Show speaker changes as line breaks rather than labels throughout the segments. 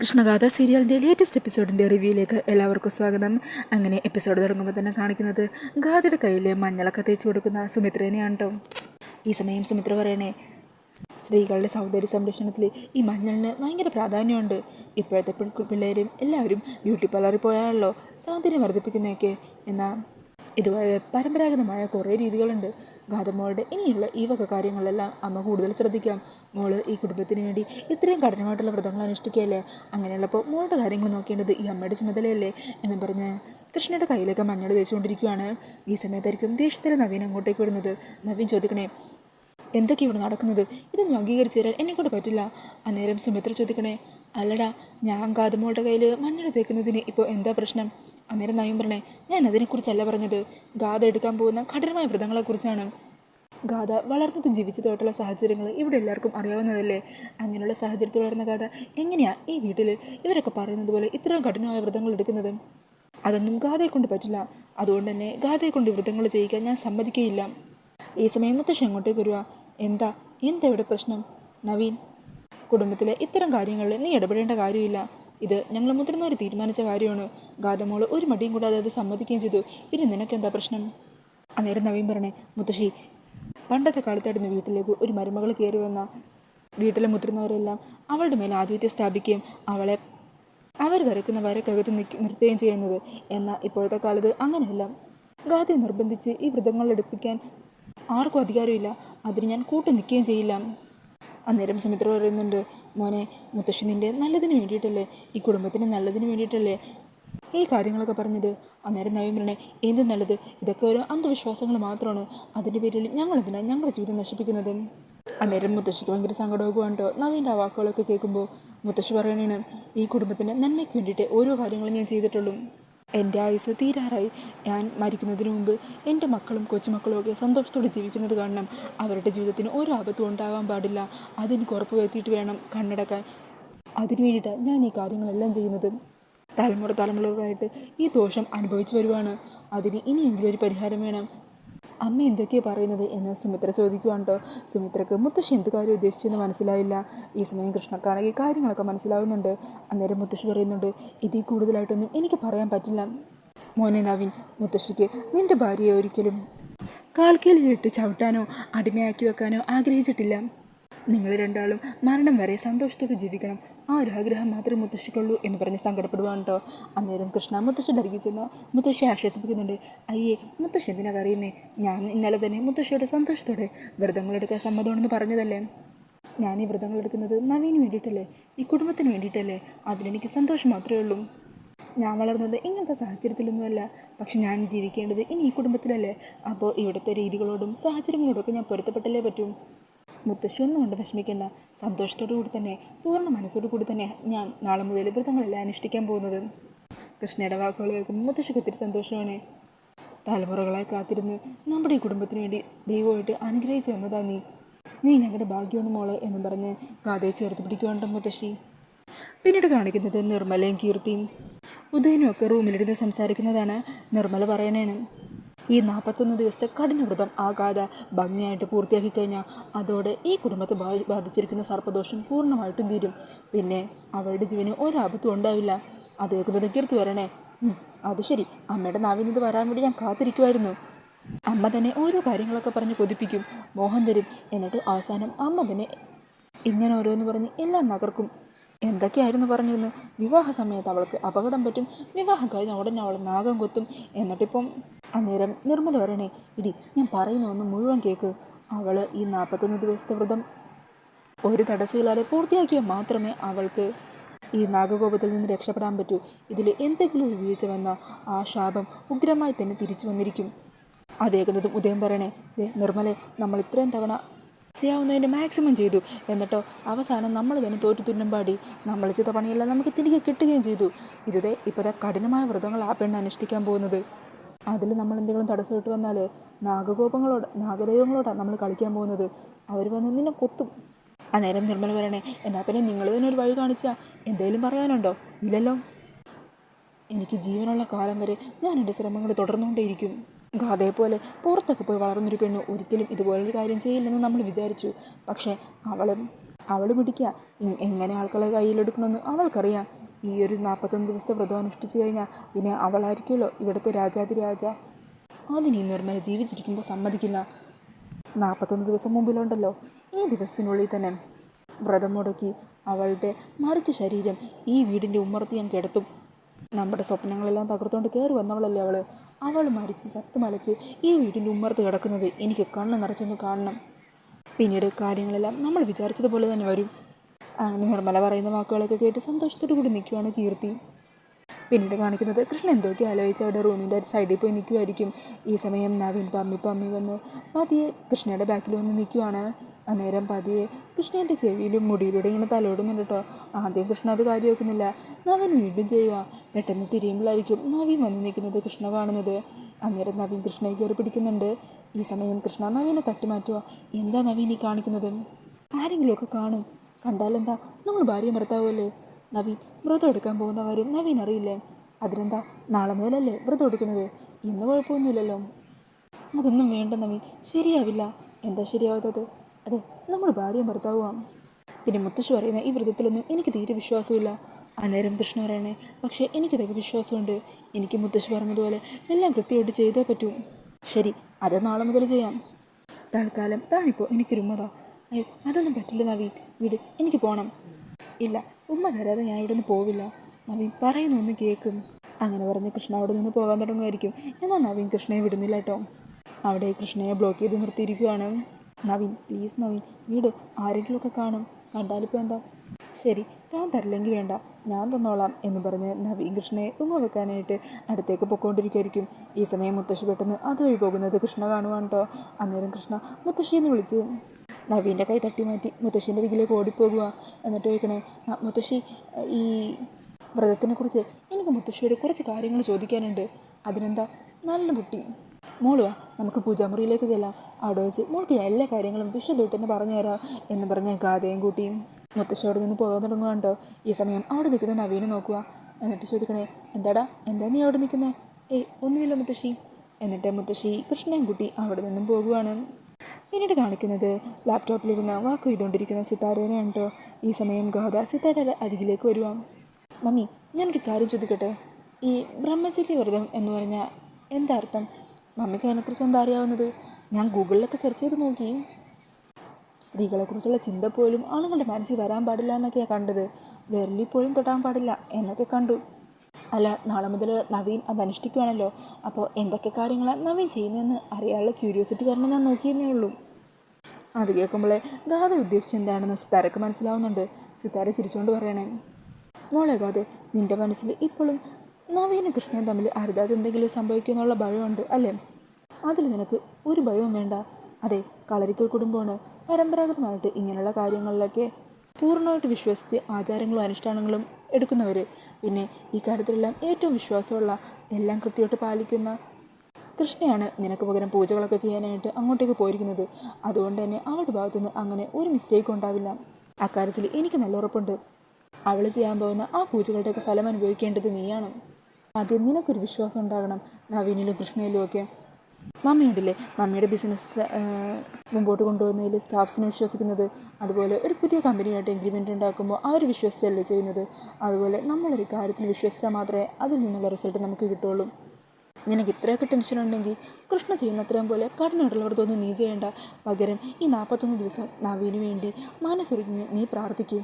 കൃഷ്ണഗാഥ സീരിയലിന്റെ ലേറ്റസ്റ്റ് എപ്പിസോഡിന്റെ റിവ്യൂയിലേക്ക് എല്ലാവർക്കും സ്വാഗതം. അങ്ങനെ എപ്പിസോഡ് തുടങ്ങുമ്പോൾ തന്നെ കാണിക്കുന്നത് ഗാഥയുടെ കയ്യിൽ മഞ്ഞളൊക്കെ തേച്ച് കൊടുക്കുന്ന സുമിത്രേനെയാണ് കേട്ടോ ഈ സമയം സുമിത്ര പറയണേ സ്ത്രീകളുടെ സൗന്ദര്യ സംരക്ഷണത്തിൽ ഈ മഞ്ഞളിന് ഭയങ്കര പ്രാധാന്യമുണ്ട്. ഇപ്പോഴത്തെ പിള്ളേരും എല്ലാവരും ബ്യൂട്ടി പാർലറിൽ പോയാണല്ലോ സൗന്ദര്യം വർദ്ധിപ്പിക്കുന്നതൊക്കെ. എന്നാൽ ഇതുപോലെ പരമ്പരാഗതമായ കുറേ രീതികളുണ്ട്. ഗാതമോളുടെ ഇനിയുള്ള ഈ വക കാര്യങ്ങളെല്ലാം അമ്മ കൂടുതൽ ശ്രദ്ധിക്കാം. മോൾ ഈ കുടുംബത്തിന് വേണ്ടി ഇത്രയും കഠിനമായിട്ടുള്ള വ്രതങ്ങൾ അനുഷ്ഠിക്കുകയല്ലേ? അങ്ങനെയുള്ളപ്പോൾ മോളുടെ കാര്യങ്ങൾ നോക്കേണ്ടത് ഈ അമ്മയുടെ ചുമതലയല്ലേ? എന്ന് പറഞ്ഞ് കൃഷ്ണയുടെ കയ്യിലൊക്കെ മഞ്ഞൾ തേച്ചുകൊണ്ടിരിക്കുകയാണ്. ഈ സമയത്തായിരിക്കും ദേഷ്യത്തിൽ നവീൻ അങ്ങോട്ടേക്ക് വരുന്നത്. നവീൻ ചോദിക്കണേ എന്തൊക്കെ ഇവിടെ നടക്കുന്നത്? ഇതൊന്നും അംഗീകരിച്ചു തരാൻ എന്നെക്കൊണ്ട് പറ്റില്ല. അന്നേരം സുമിത്ര ചോദിക്കണേ അല്ലടാ ഞാൻ കാതുമോളുടെ കയ്യിൽ മഞ്ഞൾ തേക്കുന്നതിന് ഇപ്പോൾ എന്താ പ്രശ്നം? അന്നേരം നയം പറഞ്ഞേ ഞാൻ അതിനെക്കുറിച്ചല്ല പറഞ്ഞത്. ഗാഥ എടുക്കാൻ പോകുന്ന കഠിനമായ വ്രതങ്ങളെക്കുറിച്ചാണ്. ഗാഥ വളർന്നതും ജീവിച്ചതുമായിട്ടുള്ള സാഹചര്യങ്ങൾ ഇവിടെ എല്ലാവർക്കും അറിയാവുന്നതല്ലേ? അങ്ങനെയുള്ള സാഹചര്യത്തിൽ വളർന്ന ഗാഥ എങ്ങനെയാണ് ഈ വീട്ടിൽ ഇവരൊക്കെ പറയുന്നത് പോലെ ഇത്രയും കഠിനമായ വ്രതങ്ങൾ എടുക്കുന്നത്? അതൊന്നും ഗാഥയെ കൊണ്ട് പറ്റില്ല. അതുകൊണ്ട് തന്നെ ഗാഥയെ കൊണ്ട് വ്രതങ്ങൾ ചെയ്യിക്കാൻ ഞാൻ സമ്മതിക്കുകയില്ല. ഈ സമയം മുത്തശ്ശി അങ്ങോട്ടേക്ക് വരിക. എന്താ? എന്താ ഇവിടെ പ്രശ്നം? നവീൻ കുടുംബത്തിലെ ഇത്തരം കാര്യങ്ങളിൽ നീ ഇടപെടേണ്ട കാര്യമില്ല. ഇത് ഞങ്ങൾ മുതിർന്നവർ തീരുമാനിച്ച കാര്യമാണ്. ഗാതമോൾ ഒരു മടിയും കൂടാതെ അത് സമ്മതിക്കുകയും ചെയ്തു. പിന്നെ നിനക്കെന്താ പ്രശ്നം? അന്നേരം നവീൻ പറഞ്ഞേ മുത്തശ്ശി പണ്ടത്തെ കാലത്തായിരുന്നു വീട്ടിലേക്ക് ഒരു മരുമകൾ കയറി വന്ന വീട്ടിലെ മുതിർന്നവരെല്ലാം അവളുടെ മേൽ ആധിപത്യം സ്ഥാപിക്കുകയും അവളെ അവർ വരയ്ക്കുന്ന വരക്കകത്ത് നിർത്തുകയും ചെയ്യുന്നത്. എന്നാൽ ഇപ്പോഴത്തെ കാലത്ത് അങ്ങനെയല്ല. ഗാഥയെ നിർബന്ധിച്ച് ഈ വ്രതങ്ങൾ എടുപ്പിക്കാൻ ആർക്കും അധികാരമില്ല. അതിന് ഞാൻ കൂട്ടു നിൽക്കുകയും ചെയ്യില്ല. അന്നേരം സുമിത്ര പറയുന്നുണ്ട് മോനെ മുത്തശ്ശി നിന്റെ നല്ലതിന് വേണ്ടിയിട്ടല്ലേ? ഈ കുടുംബത്തിന് നല്ലതിന് വേണ്ടിയിട്ടല്ലേ? ഈ കാര്യങ്ങളൊക്കെ പറഞ്ഞത്. അന്നേരം നവീൻ പറഞ്ഞെ എന്ത് നല്ലത്? ഇതൊക്കെ ഒരു അന്ധവിശ്വാസങ്ങൾ മാത്രമാണ്. അതിന്റെ പേരിൽ ഞങ്ങൾ എന്തിനാണ് ഞങ്ങളുടെ ജീവിതം നശിപ്പിക്കുന്നത്? അന്നേരം മുത്തശ്ശിക്ക് ഭയങ്കര സങ്കടമാകുവാണ് കേട്ടോ നവീന്റെ ആ വാക്കുകളൊക്കെ കേൾക്കുമ്പോൾ മുത്തശ്ശി പറയണേണ് ഈ കുടുംബത്തിന്റെ നന്മയ്ക്ക് വേണ്ടിയിട്ട് ഓരോ കാര്യങ്ങളും ഞാൻ ചെയ്തിട്ടുള്ളൂ. എന്റെ ആയുസ് തീരാറായി. ഞാൻ മരിക്കുന്നതിന് മുമ്പ് എന്റെ മക്കളും കൊച്ചുമക്കളും ഒക്കെ സന്തോഷത്തോടെ ജീവിക്കുന്നത് കാണണം. അവരുടെ ജീവിതത്തിന് ഒരു ആപത്തും ഉണ്ടാവാൻ പാടില്ല. അതെനിക്ക് ഉറപ്പ് വരുത്തിയിട്ട് വേണം കണ്ണടക്കാൻ. അതിനു വേണ്ടിയിട്ടാണ് ഞാൻ ഈ കാര്യങ്ങളെല്ലാം ചെയ്യുന്നത്. തലമുറ തലമുറകളായിട്ട് ഈ ദോഷം അനുഭവിച്ചു വരുവാണ്. അതിന് ഇനിയെങ്കിലും ഒരു പരിഹാരം വേണം. അമ്മ എന്തൊക്കെയാണ് പറയുന്നത് എന്ന് സുമിത്ര ചോദിക്കുകയാണോ സുമിത്രക്ക് മുത്തശ്ശി എന്ത് കാര്യം ഉദ്ദേശിച്ചെന്ന് മനസ്സിലായില്ല. ഈ സമയം കൃഷ്ണക്കാണെങ്കിൽ കാര്യങ്ങളൊക്കെ മനസ്സിലാവുന്നുണ്ട്. അന്നേരം മുത്തശ്ശി പറയുന്നുണ്ട് ഇതിൽ കൂടുതലായിട്ടൊന്നും എനിക്ക് പറയാൻ പറ്റില്ല. മോനെ നവീൻ മുത്തശ്ശിക്ക് നിന്റെ ഭാര്യയെ ഒരിക്കലും കാൽക്കീലിലിട്ട് ചവിട്ടാനോ അടിമയാക്കി വെക്കാനോ ആഗ്രഹിച്ചിട്ടില്ല. നിങ്ങൾ രണ്ടാളും മരണം വരെ സന്തോഷത്തോടെ ജീവിക്കണം. ആ ഒരു ആഗ്രഹം മാത്രമേ മുത്തശ്ശിക്കുള്ളൂ എന്ന് പറഞ്ഞ് സങ്കടപ്പെടുവാണ് കേട്ടോ അന്നേരം കൃഷ്ണ മുത്തശ്ശിയുടെ അരികിൽ ചെന്ന് മുത്തശ്ശിയെ ആശ്വസിപ്പിക്കുന്നുണ്ട്. അയ്യേ മുത്തശ്ശി എന്തിനാ കറിയുന്നേ ഞാൻ ഇന്നലെ തന്നെ മുത്തശ്ശിയുടെ സന്തോഷത്തോടെ വ്രതങ്ങളെടുക്കാൻ സമ്മതമാണെന്ന് പറഞ്ഞതല്ലേ? ഞാൻ ഈ വ്രതങ്ങൾ എടുക്കുന്നത് നവീന് വേണ്ടിയിട്ടല്ലേ? ഈ കുടുംബത്തിന് വേണ്ടിയിട്ടല്ലേ? അതിലെനിക്ക് സന്തോഷം മാത്രമേ ഉള്ളൂ. ഞാൻ വളർന്നത് ഇങ്ങനത്തെ സാഹചര്യത്തിലൊന്നുമല്ല. പക്ഷെ ഞാൻ ജീവിക്കേണ്ടത് ഇനി ഈ കുടുംബത്തിലല്ലേ? അപ്പോൾ ഇവിടുത്തെ രീതികളോടും സാഹചര്യങ്ങളോടൊക്കെ ഞാൻ പൊരുത്തപ്പെട്ടല്ലേ പറ്റും? മുത്തശ്ശി ഒന്നും കൊണ്ട് വിഷമിക്കേണ്ട. സന്തോഷത്തോടു കൂടി തന്നെ പൂർണ മനസ്സോടു കൂടി തന്നെ ഞാൻ നാളെ മുതൽ വ്രതങ്ങളെല്ലാം അനുഷ്ഠിക്കാൻ പോകുന്നത്. കൃഷ്ണയുടെ വാക്കുകൾ കേൾക്കുമ്പോൾ മുത്തശ്ശിക്ക് ഒത്തിരി സന്തോഷമാണ്. തലമുറകളായി കാത്തിരുന്ന് നമ്മുടെ ഈ കുടുംബത്തിന് വേണ്ടി ദൈവമായിട്ട് അനുഗ്രഹിച്ചു തന്നതാ നീ. നീ ഞങ്ങളുടെ ഭാഗ്യമാണ് മോളെ എന്ന് പറഞ്ഞ് ഗാഥയെ ചേർത്ത് പിടിക്കുവാണ്ട് മുത്തശ്ശി? പിന്നീട് കാണിക്കുന്നത് നിർമ്മലയും കീർത്തിയും. ഉദയനും ഒക്കെ റൂമിലിരുന്ന് സംസാരിക്കുന്നതാണ് നിർമ്മല പറയണേണ് ഈ നാൽപ്പത്തൊന്ന് ദിവസത്തെ കഠിനവ്രതം ആകാതെ ഭംഗിയായിട്ട് പൂർത്തിയാക്കി കഴിഞ്ഞാൽ അതോടെ ഈ കുടുംബത്തെ ബാധിച്ചിരിക്കുന്ന സർപ്പദോഷം പൂർണമായിട്ടും തീരും. പിന്നെ അവളുടെ ജീവന് ഒരാപത്തും ഉണ്ടാവില്ല. അത് കേൾക്കുന്നത് കീർത്തി വരണേ. അത് ശരി. അമ്മയുടെ നാവിൽ വരാൻ വേണ്ടി ഞാൻ കാത്തിരിക്കുമായിരുന്നു അമ്മ തന്നെ ഓരോ കാര്യങ്ങളൊക്കെ പറഞ്ഞ് കൊതിപ്പിക്കും. മോഹൻ തരും. എന്നിട്ട് അവസാനം അമ്മ തന്നെ ഇങ്ങനെ ഓരോന്ന് പറഞ്ഞ് എല്ലാം നകർക്കും. എന്തൊക്കെയായിരുന്നു പറഞ്ഞിരുന്നത്? വിവാഹ സമയത്ത് അവൾക്ക് അപകടം പറ്റും. വിവാഹം കഴിഞ്ഞ ഉടനെ അവൾ നാഗം കൊത്തും. എന്നിട്ടിപ്പം അന്നേരം നിർമ്മല പറയണേ ഇടി ഞാൻ പറയുന്ന ഒന്ന് മുഴുവൻ കേക്ക്. അവൾ ഈ നാൽപ്പത്തൊന്ന് ദിവസത്തെ വ്രതം ഒരു തടസ്സമില്ലാതെ പൂർത്തിയാക്കിയാൽ മാത്രമേ അവൾക്ക് ഈ നാഗകോപത്തിൽ നിന്ന് രക്ഷപ്പെടാൻ പറ്റൂ. ഇതിൽ എന്തെങ്കിലും ഒരു വീഴ്ച വന്ന ആ ശാപം ഉഗ്രമായി തന്നെ തിരിച്ചു വന്നിരിക്കും. അതേകുന്നതും ഉദയം പറയണേ നിർമ്മലെ നമ്മൾ ഇത്രയും തവണ ചെയ്യാവുന്നതിന്റെ മാക്സിമം ചെയ്തു. എന്നിട്ടോ അവസാനം നമ്മൾ തന്നെ തോറ്റു തുന്നം പാടി നമ്മൾ ചെയ്ത പണിയെല്ലാം നമുക്ക് തിരികെ കിട്ടുകയും ചെയ്തു. ഇതേ ഇപ്പോഴത്തെ കഠിനമായ വ്രതങ്ങൾ ആ പെണ്ണ് അനുഷ്ഠിക്കാൻ പോകുന്നത്. അതിൽ നമ്മൾ എന്തെങ്കിലും തടസ്സമിട്ട് വന്നാൽ നാഗകോപങ്ങളോട് നാഗദൈവങ്ങളോടാണ് നമ്മൾ കളിക്കാൻ പോകുന്നത്. അവർ വന്ന് നിന്നെ കൊത്തും. അന്നേരം നിർമ്മല പറയണേ എന്നാൽ പിന്നെ നിങ്ങൾ തന്നെ ഒരു വഴി കാണിച്ചാൽ എന്തെങ്കിലും പറയാനുണ്ടോ? ഇല്ലല്ലോ. എനിക്ക് ജീവനുള്ള കാലം വരെ ഞാൻ എന്റെ ശ്രമങ്ങൾ തുടർന്നുകൊണ്ടേയിരിക്കും. ഗാഥയെ പോലെ പുറത്തൊക്കെ പോയി വളർന്നൊരു പെണ്ണ് ഒരിക്കലും ഇതുപോലൊരു കാര്യം ചെയ്യില്ലെന്ന് നമ്മൾ വിചാരിച്ചു. പക്ഷേ അവൾ അവൾ പിടിക്കുക എങ്ങനെ ആൾക്കളെ കയ്യിലെടുക്കണമെന്ന് അവൾക്കറിയാം. ഈ ഒരു നാൽപ്പത്തൊന്ന് ദിവസത്തെ വ്രതം അനുഷ്ഠിച്ച് കഴിഞ്ഞാൽ പിന്നെ അവളായിരിക്കുമല്ലോ ഇവിടുത്തെ രാജാതിരാജ. അതിന് ഈ നിർമ്മല ജീവിച്ചിരിക്കുമ്പോൾ സമ്മതിക്കില്ല. നാൽപ്പത്തൊന്ന് ദിവസം മുമ്പിലുണ്ടല്ലോ. ഈ ദിവസത്തിനുള്ളിൽ തന്നെ വ്രതം മുടക്കി അവളുടെ മറിച്ച ശരീരം ഈ വീടിന്റെ ഉമ്മറത്ത് ഞാൻ കിടത്തും. നമ്മുടെ സ്വപ്നങ്ങളെല്ലാം തകർത്തുകൊണ്ട് കയറി വന്നവളല്ലേ അവൾ അവൾ മരിച്ച് ചത്ത് മലച്ച് ഈ വീടിന്റെ ഉമ്മർത്ത് കിടക്കുന്നത് എനിക്ക് കണ്ണ് നിറച്ചൊന്ന് കാണണം. പിന്നീട് കാര്യങ്ങളെല്ലാം നമ്മൾ വിചാരിച്ചതുപോലെ തന്നെ വരും. അങ്ങനെ നിർമ്മല പറയുന്ന വാക്കുകളൊക്കെ കേട്ട് സന്തോഷത്തോടു കൂടി നിൽക്കുവാണ് കീർത്തി. പിന്നീട് കാണിക്കുന്നത് കൃഷ്ണൻ എന്തൊക്കെ ആലോചിച്ച് അവിടെ റൂമിന്റെ സൈഡിൽ പോയി നിൽക്കുമായിരിക്കും ഈ സമയം നവീൻ പമ്മി പമ്മി വന്ന് പതിയെ കൃഷ്ണയുടെ ബാക്കിൽ വന്ന് നിൽക്കുവാണ്. അന്നേരം പതിയെ കൃഷ്ണന്റെ ചെവിയിലും മുടിയിലൂടെ ഇങ്ങനെ തലോടുന്നുണ്ട് കേട്ടോ. ആദ്യം കൃഷ്ണ അത് കാര്യം വെക്കുന്നില്ല നവൻ വീണ്ടും ചെയ്യുക. പെട്ടെന്ന് തിരിയുമ്പോഴായിരിക്കും നവി മഞ്ഞു നിൽക്കുന്നത് കൃഷ്ണ കാണുന്നത്. അന്നേരം നവീൻ കൃഷ്ണയെ കയറി പിടിക്കുന്നുണ്ട്. ഈ സമയം കൃഷ്ണ നവീനെ തട്ടിമാറ്റുക എന്താ നവീൻ ഈ കാണിക്കുന്നത്? ആരെങ്കിലുമൊക്കെ കാണും. കണ്ടാലെന്താ നമ്മൾ ഭാര്യ ഭർത്താവുമല്ലേ? നവീൻ വ്രതം എടുക്കാൻ പോകുന്ന കാര്യം നവീൻ അറിയില്ലേ? അതിനെന്താ? നാളെ മുതലല്ലേ വ്രതം എടുക്കുന്നത്? ഇന്ന് കുഴപ്പമൊന്നുമില്ലല്ലോ. അതൊന്നും വേണ്ട നവീൻ ശരിയാവില്ല. എന്താ ശരിയാവാത്തത്? അതെ നമ്മൾ ഭാര്യയും ഭർത്താവുമാണ്. പിന്നെ മുത്തശ്ശി പറയുന്ന ഈ വ്രതത്തിലൊന്നും എനിക്ക് തീരെ വിശ്വാസമില്ല. അന്നേരം കൃഷ്ണ പറയണേ പക്ഷേ എനിക്കിതൊക്കെ വിശ്വാസമുണ്ട്. എനിക്ക് മുത്തശ്ശി പറഞ്ഞതുപോലെ എല്ലാം കൃത്യമായിട്ട് ചെയ്തേ പറ്റൂ. ശരി അത് നാളെ മുതൽ ചെയ്യാം. തൽക്കാലം താനിപ്പോൾ എനിക്ക് ഉമ്മ താ. അയ്യോ അതൊന്നും പറ്റില്ല നവീൻ വീട് എനിക്ക് പോകണം ഇല്ല ഉമ്മ തരാതെ ഞാൻ ഇവിടെ നിന്ന് പോവില്ല. നവീൻ പറയുന്ന ഒന്ന് കേൾക്കും അങ്ങനെ പറഞ്ഞ് കൃഷ്ണ അവിടെ നിന്ന് പോകാൻ തുടങ്ങുമായിരിക്കും. എന്നാൽ നവീൻ കൃഷ്ണയെ വിടുന്നില്ല കേട്ടോ അവിടെ കൃഷ്ണയെ ബ്ലോക്ക് ചെയ്ത് നിർത്തിയിരിക്കുവാണ്. നവീൻ പ്ലീസ് നവീൻ വീട് ആരെങ്കിലുമൊക്കെ കാണും. കണ്ടാലിപ്പോൾ എന്താ? ശരി താൻ തരില്ലെങ്കിൽ വേണ്ട. ഞാൻ തന്നോളാം എന്ന് പറഞ്ഞ് നവീൻ കൃഷ്ണയെ ഉമ്മ വെക്കാനായിട്ട് അടുത്തേക്ക് പൊക്കോണ്ടിരിക്കുമായിരിക്കും ഈ സമയം മുത്തശ്ശി പെട്ടെന്ന് അതുവഴി പോകുന്നത് കൃഷ്ണ കാണുവാണ് കേട്ടോ അന്നേരം കൃഷ്ണ മുത്തശ്ശി എന്ന് വിളിച്ച് നവീന്റെ കൈ തട്ടി മാറ്റി മുത്തശ്ശീന്റെ അരികിലേക്ക് ഓടിപ്പോകുക എന്നിട്ട് ചോദിക്കണേ "ആ, മുത്തശ്ശി ഈ വ്രതത്തിനെ കുറിച്ച് എനിക്ക് മുത്തശ്ശിയോട് കുറച്ച് കാര്യങ്ങൾ ചോദിക്കാനുണ്ട്. അതിനെന്താ? നല്ല കുട്ടി മോൾ വാ നമുക്ക് പൂജാമുറിയിലേക്ക് ചെല്ലാം. അവിടെ വെച്ച് മോൾക്ക് എല്ലാ കാര്യങ്ങളും വിഷു തൊട്ടെന്ന് പറഞ്ഞു പറഞ്ഞുതരാം എന്ന് പറഞ്ഞ ഗാഥയും കൂട്ടിയും മുത്തശ്ശി അവിടെ നിന്ന് പോകാൻ തുടങ്ങുകയുണ്ടോ ഈ സമയം അവിടെ നിൽക്കുന്ന നവീനെ നോക്കുക എന്നിട്ട് ചോദിക്കണേ എന്താടാ എന്താ നീ അവിടെ നിൽക്കുന്നത് ഏയ് ഒന്നുമില്ല മുത്തശ്ശി. എന്നിട്ട് മുത്തശ്ശി കൃഷ്ണയും കുട്ടി അവിടെ നിന്നും പോകുവാണ്. പിന്നീട് കാണിക്കുന്നത് ലാപ്ടോപ്പിലിരുന്ന് വാക്ക് ചെയ്തുകൊണ്ടിരിക്കുന്ന സിത്താരേനെയാണ് കേട്ടോ. ഈ സമയം ഗാഥ സിത്താരയുടെ അരികിലേക്ക് വരുവാ. മമ്മി ഞാനൊരു കാര്യം ചോദിക്കട്ടെ? ഈ ബ്രഹ്മചര്യ വ്രതം എന്ന് പറഞ്ഞാൽ എന്താ അർത്ഥം? മമ്മിക്ക് അതിനെക്കുറിച്ച് എന്താ അറിയാവുന്നത്? ഞാൻ ഗൂഗിളിലൊക്കെ സെർച്ച് ചെയ്ത് നോക്കി. സ്ത്രീകളെക്കുറിച്ചുള്ള ചിന്ത പോലും ആളുകളുടെ മനസ്സിൽ വരാൻ പാടില്ല എന്നൊക്കെയാണ് കണ്ടത്. വിരലിൽ പോലും തൊട്ടാൻ പാടില്ല എന്നൊക്കെ കണ്ടു. അല്ല നാളെ മുതൽ നവീൻ അത് അനുഷ്ഠിക്കുവാണല്ലോ. അപ്പോൾ എന്തൊക്കെ കാര്യങ്ങളാണ് നവീൻ ചെയ്യുന്നതെന്ന് അറിയാനുള്ള ക്യൂരിയോസിറ്റി കാരണം ഞാൻ നോക്കിയെന്നേ ഉള്ളൂ. അത് കേൾക്കുമ്പോഴേ ഗാഥ ഉദ്ദേശിച്ച് എന്താണെന്ന് സിത്താരക്ക് മനസ്സിലാവുന്നുണ്ട്. സിത്താര ചിരിച്ചുകൊണ്ട് പറയണേ മോളെ ഗാഥ നിന്റെ മനസ്സിൽ ഇപ്പോഴും നവീനും കൃഷ്ണനും തമ്മിൽ അരുതാതെ എന്തെങ്കിലും സംഭവിക്കുമെന്നുള്ള ഭയമുണ്ട് അല്ലേ? അതിൽ നിനക്ക് ഒരു ഭയവും വേണ്ട. അതെ കളരിക്കൽ കുടുംബമാണ്. പരമ്പരാഗതമായിട്ട് ഇങ്ങനെയുള്ള കാര്യങ്ങളിലൊക്കെ പൂർണമായിട്ട് വിശ്വസിച്ച് ആചാരങ്ങളും അനുഷ്ഠാനങ്ങളും എടുക്കുന്നവർ പിന്നെ ഈ കാര്യത്തിലെല്ലാം ഏറ്റവും വിശ്വാസമുള്ള എല്ലാം കൃത്യമായിട്ട് പാലിക്കുന്ന കൃഷ്ണയാണ് നിനക്ക് പകരം പൂജകളൊക്കെ ചെയ്യാനായിട്ട് അങ്ങോട്ടേക്ക് പോയിരിക്കുന്നത്. അതുകൊണ്ട് തന്നെ അവളുടെ ഭാഗത്തുനിന്ന് അങ്ങനെ ഒരു മിസ്റ്റേക്കും ഉണ്ടാവില്ല. അക്കാര്യത്തിൽ എനിക്ക് നല്ല ഉറപ്പുണ്ട്. അവൾ ചെയ്യാൻ പോകുന്ന ആ പൂജകളുടെയൊക്കെ ഫലം അനുഭവിക്കേണ്ടത് നീയാണ്. ആദ്യം നിനക്കൊരു വിശ്വാസം ഉണ്ടാകണം. നവീനിലും കൃഷ്ണയിലും ഒക്കെ. മമ്മിയുണ്ടല്ലേ മമ്മിയുടെ ബിസിനസ് മുമ്പോട്ട് കൊണ്ടുപോകുന്നതിൽ സ്റ്റാഫ്സിനെ വിശ്വസിക്കുന്നത്. അതുപോലെ ഒരു പുതിയ കമ്പനിയായിട്ട് എഗ്രിമെന്റ് ഉണ്ടാക്കുമ്പോൾ അവർ വിശ്വസിച്ചല്ലേ ചെയ്യുന്നത്? അതുപോലെ നമ്മളൊരു കാര്യത്തിൽ വിശ്വസിച്ചാൽ മാത്രമേ അതിൽ നിന്നുള്ള റിസൾട്ട് നമുക്ക് കിട്ടുള്ളൂ. നിനക്ക് ഇത്രയൊക്കെ ടെൻഷൻ ഉണ്ടെങ്കിൽ കൃഷ്ണ ചെയ്യുന്ന അത്രയും പോലെ കഠിനമുള്ളവർക്കൊന്നും നീ ചെയ്യേണ്ട. പകരം ഈ നാൽപ്പത്തൊന്ന് ദിവസം നവീന് വേണ്ടി മനസ്സൊരുങ്ങി നീ പ്രാർത്ഥിക്കുക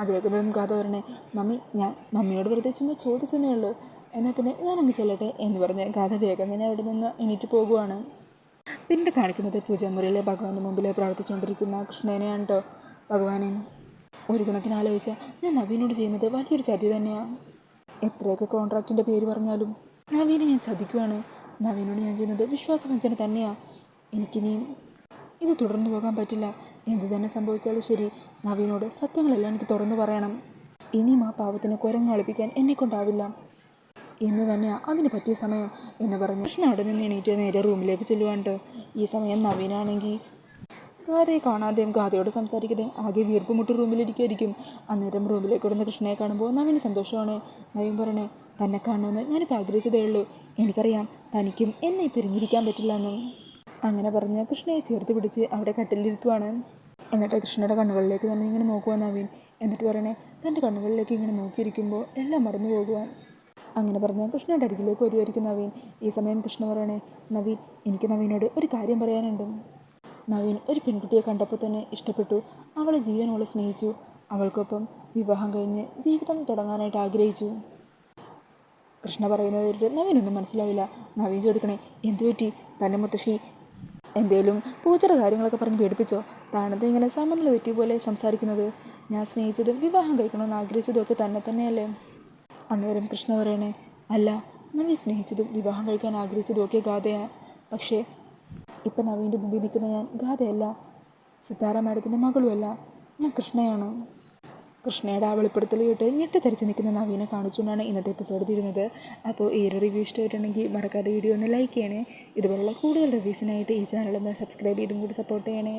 അത് കേൾക്കുന്നതും കഥ പറയണേ. മമ്മി ഞാൻ മമ്മിയോട് വെറുതെ ചുമ്മാ ചോദിച്ചതേ ഉള്ളൂ. എന്നാൽ പിന്നെ ഞാനങ്ങ് ചെല്ലട്ടെ എന്ന് പറഞ്ഞ് കഥ വേഗം തന്നെ അവിടെ നിന്ന് എണീറ്റ് പോകുവാണ്. പിന്നെ കാണിക്കുന്നത് പൂജാമുറിയിലെ ഭഗവാന്റെ മുമ്പിൽ പ്രാർത്ഥിച്ചുകൊണ്ടിരിക്കുന്ന കൃഷ്ണനെയാണ് കേട്ടോ ഭഗവാനെ. ഒരു കണക്കിന് ആലോചിച്ച ഞാൻ നവീനോട് ചെയ്യുന്നത് വലിയൊരു ചതി തന്നെയാണ് എത്രയൊക്കെ കോൺട്രാക്റ്റിന്റെ പേര് പറഞ്ഞാലും നവീനെ ഞാൻ ചതിക്കുവാണ്. നവീനോട് ഞാൻ ചെയ്യുന്നത് വിശ്വാസവഞ്ചന തന്നെയാണ് എനിക്കിനിയും ഇത് തുടർന്നു പോകാൻ പറ്റില്ല. എന്ത് തന്നെ സംഭവിച്ചാലും ശരി നവീനോട് സത്യങ്ങളെല്ലാം എനിക്ക് തുറന്നു പറയണം. ഇനിയും ആ പാവത്തിന് കുരങ്ങ് കളിപ്പിക്കാൻ എന്നെക്കൊണ്ടാവില്ല എന്ന് തന്നെയാണ് അതിന് പറ്റിയ സമയം എന്ന് പറഞ്ഞ് കൃഷ്ണ അവിടെ നിന്ന് എണീറ്റ് നേരെ റൂമിലേക്ക് ചെല്ലുവാണ്ട്. ഈ സമയം നവീനാണെങ്കിൽ ഗാഥയെ കാണാതെയും ഗാഥയോട് സംസാരിക്കാതെ ആകെ വീർപ്പ് മുട്ടി റൂമിലിരിക്കുമായിരിക്കും അന്നേരം റൂമിലേക്ക് കിടന്ന് കൃഷ്ണയെ കാണുമ്പോൾ നവീന് സന്തോഷമാണ്. നവീൻ പറയണേ തന്നെ കാണുമെന്ന് ഞാനിപ്പോൾ ആഗ്രഹിച്ചതേ ഉള്ളൂ. എനിക്കറിയാം തനിക്കും എന്നെ പിരിഞ്ഞിരിക്കാൻ പറ്റില്ല എന്ന് അങ്ങനെ പറഞ്ഞ് കൃഷ്ണയെ ചേർത്ത് പിടിച്ച് അവിടെ കട്ടിലിരുത്തുവാണ്. എന്നിട്ട് കൃഷ്ണയുടെ കണ്ണുകളിലേക്ക് തന്നെ ഇങ്ങനെ നോക്കുവാൻ നവീൻ. എന്നിട്ട് പറയണേ തന്റെ കണ്ണുകളിലേക്ക് ഇങ്ങനെ നോക്കിയിരിക്കുമ്പോൾ എല്ലാം മറന്നു പോകുവാൻ അങ്ങനെ പറഞ്ഞാൽ കൃഷ്ണയുടെ അരികിലേക്ക് വരുമായിരിക്കും നവീൻ. ഈ സമയം കൃഷ്ണ പറയണേ നവീൻ എനിക്ക് നവീനോട് ഒരു കാര്യം പറയാനുണ്ട്. നവീൻ ഒരു പെൺകുട്ടിയെ കണ്ടപ്പോൾ തന്നെ ഇഷ്ടപ്പെട്ടു. അവളെ ജീവനോളെ സ്നേഹിച്ചു. അവൾക്കൊപ്പം വിവാഹം കഴിഞ്ഞ് ജീവിതം തുടങ്ങാനായിട്ട് ആഗ്രഹിച്ചു. കൃഷ്ണ പറയുന്നത് നവീനൊന്നും മനസ്സിലാവില്ല. നവീൻ ചോദിക്കണേ എന്തു പറ്റി? തന്നെ മുത്തശ്ശി എന്തേലും പൂച്ചയുടെ കാര്യങ്ങളൊക്കെ പറഞ്ഞ് പേടിപ്പിച്ചോ? താനത്തെ ഇങ്ങനെ സമനില തെറ്റി പോലെ സംസാരിക്കുന്നത്. ഞാൻ സ്നേഹിച്ചതും വിവാഹം കഴിക്കണമെന്ന് ആഗ്രഹിച്ചതും ഒക്കെ തന്നെ തന്നെയല്ലേ? അന്നേരം കൃഷ്ണ പറയണേ അല്ല നവി സ്നേഹിച്ചതും വിവാഹം കഴിക്കാൻ ആഗ്രഹിച്ചതും ഒക്കെ ഗാഥയാണ് പക്ഷേ ഇപ്പം നവീന്റെ മുമ്പിൽ നിൽക്കുന്ന ഞാൻ ഗാഥയല്ല. സിത്താര മാഡത്തിന്റെ മകളുമല്ല. ഞാൻ കൃഷ്ണയാണ്. കൃഷ്ണയുടെ ആ വെളിപ്പെടുത്തൽ കേട്ട് ഞെട്ടിത്തെറിച്ച് നിൽക്കുന്ന നവീനെ കാണിച്ചുകൊണ്ടാണ് ഇന്നത്തെ എപ്പിസോഡ് തീരുന്നത് അപ്പോൾ ഈ ഒരു റിവ്യൂ ഇഷ്ടമായിട്ടുണ്ടെങ്കിൽ മറക്കാതെ വീഡിയോ ഒന്ന് ലൈക്ക് ചെയ്യണേ. ഇതുപോലുള്ള കൂടുതൽ റിവ്യൂസിനായിട്ട് ഈ ചാനൽ ഒന്ന് സബ്സ്ക്രൈബ് ചെയ്തും കൂടി സപ്പോർട്ട് ചെയ്യണേ.